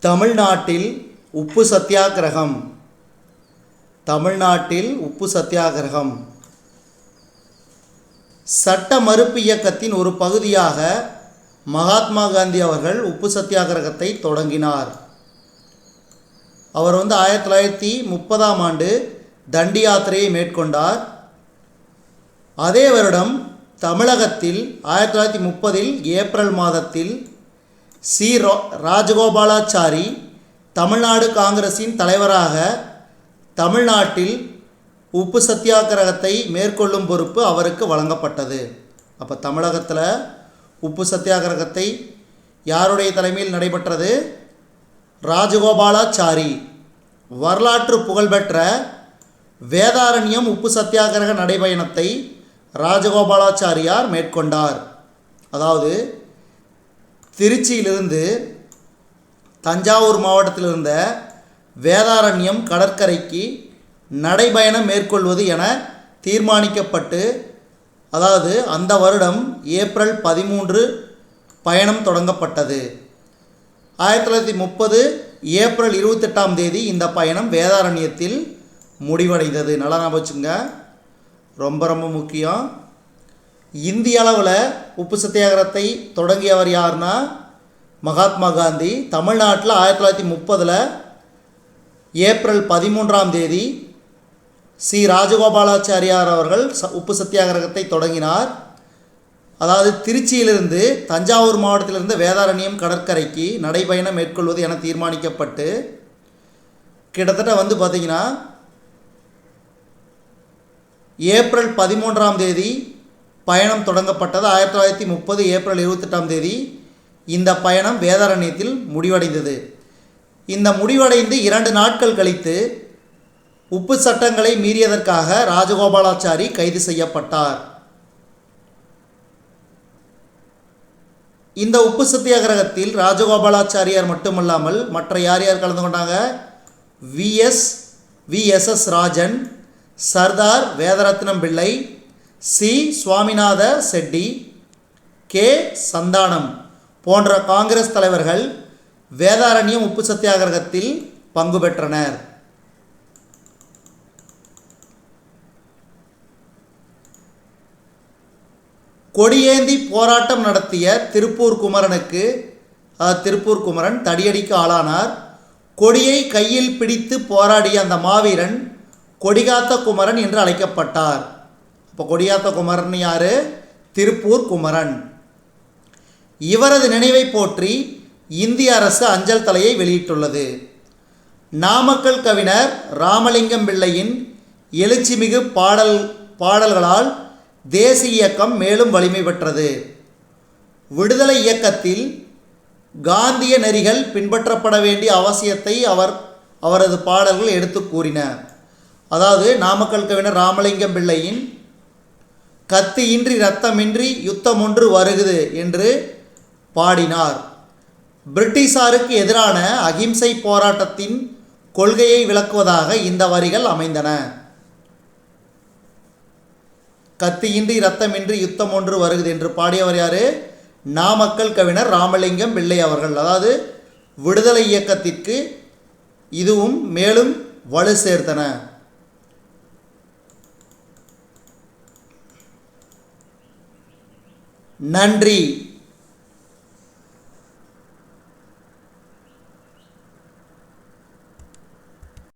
தமிழ்நாட்டில் உப்பு சத்தியாகிரகம். தமிழ்நாட்டில் உப்பு சத்தியாகிரகம். சட்ட மறுப்பு இயக்கத்தின் ஒரு பகுதியாக மகாத்மா காந்தி அவர்கள் உப்பு சத்தியாகிரகத்தை தொடங்கினார். அவர் வந்து ஆயிரத்தி தொள்ளாயிரத்தி முப்பதாம் ஆண்டு தண்டி யாத்திரையை மேற்கொண்டார். அதே வருடம் தமிழகத்தில் ஆயிரத்தி தொள்ளாயிரத்தி முப்பதில் ஏப்ரல் மாதத்தில் சி. ராஜகோபாலாச்சாரி தமிழ்நாடு காங்கிரஸின் தலைவராக தமிழ்நாட்டில் உப்பு சத்தியாகிரகத்தை மேற்கொள்ளும் பொறுப்பு அவருக்கு வழங்கப்பட்டது. அப்போ தமிழகத்தில் உப்பு சத்தியாகிரகத்தை யாருடைய தலைமையில் நடைபெற்றது? ராஜகோபாலாச்சாரி. வரலாற்று புகழ்பெற்ற வேதாரண்யம் உப்பு சத்தியாகிரக நடைபயணத்தை ராஜகோபாலாச்சாரியார் மேற்கொண்டார். அதாவது திருச்சியிலிருந்து தஞ்சாவூர் மாவட்டத்தில் இருந்த வேதாரண்யம் கடற்கரைக்கு நடைபயணம் மேற்கொள்வது என தீர்மானிக்கப்பட்டு அதாவது அந்த வருடம் ஏப்ரல் பதிமூன்று பயணம் தொடங்கப்பட்டது. ஆயிரத்தி தொள்ளாயிரத்தி முப்பது ஏப்ரல் இருபத்தெட்டாம் தேதி இந்த பயணம் வேதாரண்யத்தில் முடிவடைந்தது. நல்லா ஞாபகம் வச்சுங்க ரொம்ப ரொம்ப முக்கியம். இந்திய அளவில் உப்பு சத்தியாகிரகத்தை தொடங்கியவர் யாருன்னா? மகாத்மா காந்தி. தமிழ்நாட்டில் ஆயிரத்தி தொள்ளாயிரத்தி முப்பதில் ஏப்ரல் பதிமூன்றாம் தேதி சி. ராஜகோபாலாச்சாரியார் அவர்கள் ச- உப்பு சத்தியாகிரகத்தை தொடங்கினார். அதாவது திருச்சியிலிருந்து தஞ்சாவூர் மாவட்டத்திலிருந்து வேதாரண்யம் கடற்கரைக்கு நடைபயணம் மேற்கொள்வது என தீர்மானிக்கப்பட்டு கிட்டத்தட்ட வந்து பார்த்திங்கன்னா ஏப்ரல் பதிமூன்றாம் தேதி பயணம் தொடங்கப்பட்டது ஆயிரத்தி தொள்ளாயிரத்தி முப்பது ஏப்ரல் இருபத்தெட்டாம் தேதி. இந்த பயணம் வேதாரண்யத்தில் முடிவடைந்தது. இந்த முடிவடைந்து இரண்டு நாட்கள் கழித்து உப்பு சட்டங்களை மீறியதற்காக ராஜகோபாலாச்சாரி கைது செய்யப்பட்டார். இந்த உப்பு சத்தியாகிரகத்தில் ராஜகோபாலாச்சாரியார் மட்டுமல்லாமல் மற்ற யார் யார் கலந்து கொண்டாங்க? V S V S S Rajan Sardar Vedaratnam Pillai C. Swaminatha Chetty K. Santhanam போன்ற காங்கிரஸ் தலைவர்கள் வேதாரண்யம் உப்பு சத்தியாகிரகத்தில் பங்கு பெற்றனர். கொடியேந்தி போராட்டம் நடத்திய திருப்பூர் குமரனுக்கு திருப்பூர் குமரன் தடியடிக்கு ஆளானார். கொடியை கையில் பிடித்து போராடிய அந்த மாவீரன் கொடிகாத்த குமரன் என்று அழைக்கப்பட்டார். இப்போ கொடியாத்த குமரன் யார்? திருப்பூர் குமரன். இவரது நினைவை போற்றி இந்திய அரசு அஞ்சல் தலையை வெளியிட்டுள்ளது. நாமக்கல் கவிஞர் ராமலிங்கம் பிள்ளையின் எழுச்சிமிகு பாடல் பாடல்களால் தேசிய இயக்கம் மேலும் வலிமை பெற்றது. விடுதலை இயக்கத்தில் காந்திய நெறிகள் பின்பற்றப்பட வேண்டிய அவசியத்தை அவர் அவரது பாடல்கள் எடுத்து கூறின. அதாவது நாமக்கல் கவிஞர் ராமலிங்கம் பிள்ளையின் கத்தியின்றி இரத்தமின்றி யுத்தம் ஒன்று வருகுது என்று பாடினார். பிரிட்டிஷாருக்கு எதிரான அகிம்சை போராட்டத்தின் கொள்கையை விளக்குவதாக இந்த வரிகள் அமைந்தன. கத்தியின்றி இரத்தமின்றி யுத்தம் ஒன்று வருகுது என்று பாடியவர் யாரு? நாமக்கல் கவிஞர் ராமலிங்கம் பிள்ளை அவர்கள். அதாவது விடுதலை இயக்கத்திற்கு இதுவும் மேலும் வலு சேர்த்தன. நன்றி.